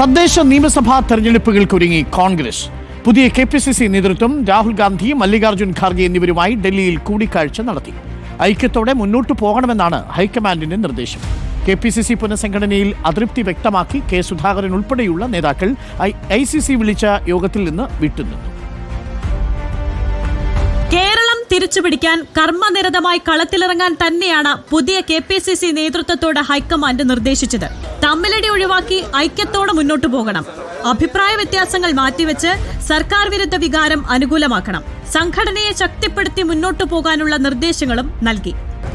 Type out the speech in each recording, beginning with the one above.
തദ്ദേശ നിയമസഭാ തെരഞ്ഞെടുപ്പുകൾക്കൊരുങ്ങി കോൺഗ്രസ്. പുതിയ കെ പി സി സി നേതൃത്വം രാഹുൽ ഗാന്ധി മല്ലികാർജുൻ ഖാർഗെ എന്നിവരുമായി ഡൽഹിയിൽ കൂടിക്കാഴ്ച നടത്തി. ഐക്യത്തോടെ മുന്നോട്ടു പോകണമെന്നാണ് ഹൈക്കമാൻഡിന്റെ നിർദ്ദേശം. കെ പി സി സി പുനഃസംഘടനയിൽ അതൃപ്തി വ്യക്തമാക്കി കെ സുധാകരൻ ഉൾപ്പെടെയുള്ള നേതാക്കൾ ഐ സി സി വിളിച്ച യോഗത്തിൽ നിന്ന് വിട്ടുനിന്നു. തിരിച്ചുപിടിക്കാൻ കർമ്മനിരതമായി കളത്തിലിറങ്ങാൻ തന്നെയാണ് പുതിയ കെ പി സി സി നേതൃത്വത്തോട് ഹൈക്കമാൻഡ് നിർദ്ദേശിച്ചത്. തമ്മിലടി ഒഴിവാക്കി ഐക്യത്തോടെ മുന്നോട്ടു പോകണം. അഭിപ്രായ വ്യത്യാസങ്ങൾ മാറ്റിവെച്ച് സർക്കാർ വിരുദ്ധ വികാരം അനുകൂലമാക്കണം. സംഘടനയെ ശക്തിപ്പെടുത്തി മുന്നോട്ടു പോകാനുള്ള നിർദ്ദേശങ്ങളും നൽകി.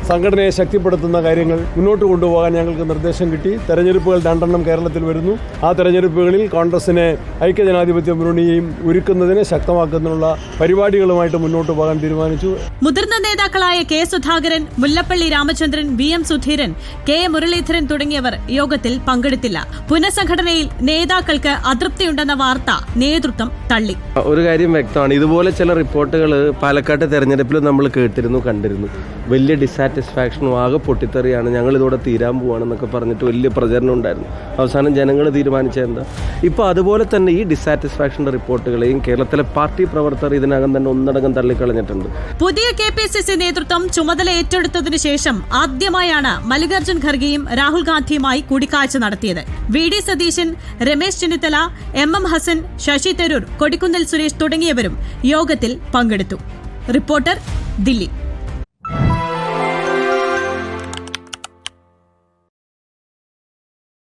സംഘടനയെ ശക്തിപ്പെടുത്തുന്ന കാര്യങ്ങൾ മുന്നോട്ട് കൊണ്ടുപോകാൻ ഞങ്ങൾക്ക് നിർദ്ദേശം കിട്ടി. തെരഞ്ഞെടുപ്പുകൾ രണ്ടെണ്ണം കേരളത്തിൽ വരുന്നു. ആ തെരഞ്ഞെടുപ്പുകളിൽ കോൺഗ്രസിനെ ഐക്യജനാധിപത്യ മുന്നണിയെയും ഒരുക്കുന്നതിനെ ശക്തമാക്കുന്നതിനുള്ള പരിപാടികളുമായിട്ട് മുന്നോട്ട് പോകാൻ തീരുമാനിച്ചു. മുതിർന്ന നേതാക്കളായ K Sudhakaran Mullappally Ramachandran V M Sudheeran K Muraleedharan തുടങ്ങിയവർ യോഗത്തിൽ പങ്കെടുത്തില്ല. പുനഃസംഘടനയിൽ നേതാക്കൾക്ക് അതൃപ്തിയുണ്ടെന്ന വാർത്ത നേതൃത്വം തള്ളി. ഒരു കാര്യം വ്യക്തമാണ്. ഇതുപോലെ ചില റിപ്പോർട്ടുകൾ പാലക്കാട്ട് തെരഞ്ഞെടുപ്പിൽ നമ്മൾ കേട്ടിരുന്നു കണ്ടിരുന്നു. വലിയ ഡിസാറ്റിസ്ഫാക്ഷനും ആകെ പൊട്ടിത്തെറിയാണ്. ഞങ്ങൾ ഇതോടെ തീരാൻ പോവാണെന്നൊക്കെ പറഞ്ഞിട്ട് വലിയ പ്രചരണം ഉണ്ടായിരുന്നു. അവസാനം ജനങ്ങൾ തീരുമാനിച്ചെന്താ ഇപ്പോൾ അതുപോലെ തന്നെ ഈ ഡിസാറ്റിസ്ഫാക്ഷന്റെ റിപ്പോർട്ടുകളെയും കേരളത്തിലെ പാർട്ടി പ്രവർത്തകർ ഇതിനകം തന്നെ ഒന്നടങ്കം തള്ളിക്കളഞ്ഞിട്ടുണ്ട്. പുതിയ കെ പി സി സി നേതൃത്വം ചുമതല ഏറ്റെടുത്തതിനു ശേഷം ആദ്യമായാണ് മല്ലികാർജുൻ ഖർഗെയും രാഹുൽ ഗാന്ധിയുമായി കൂടിക്കാഴ്ച നടത്തിയത്. V D Satheesan Ramesh Chennithala M M Hassan Shashi Tharoor Kodikunnil Suresh തുടങ്ങിയവരും യോഗത്തിൽ പങ്കെടുത്തു. റിപ്പോർട്ടർ ദില്ലി.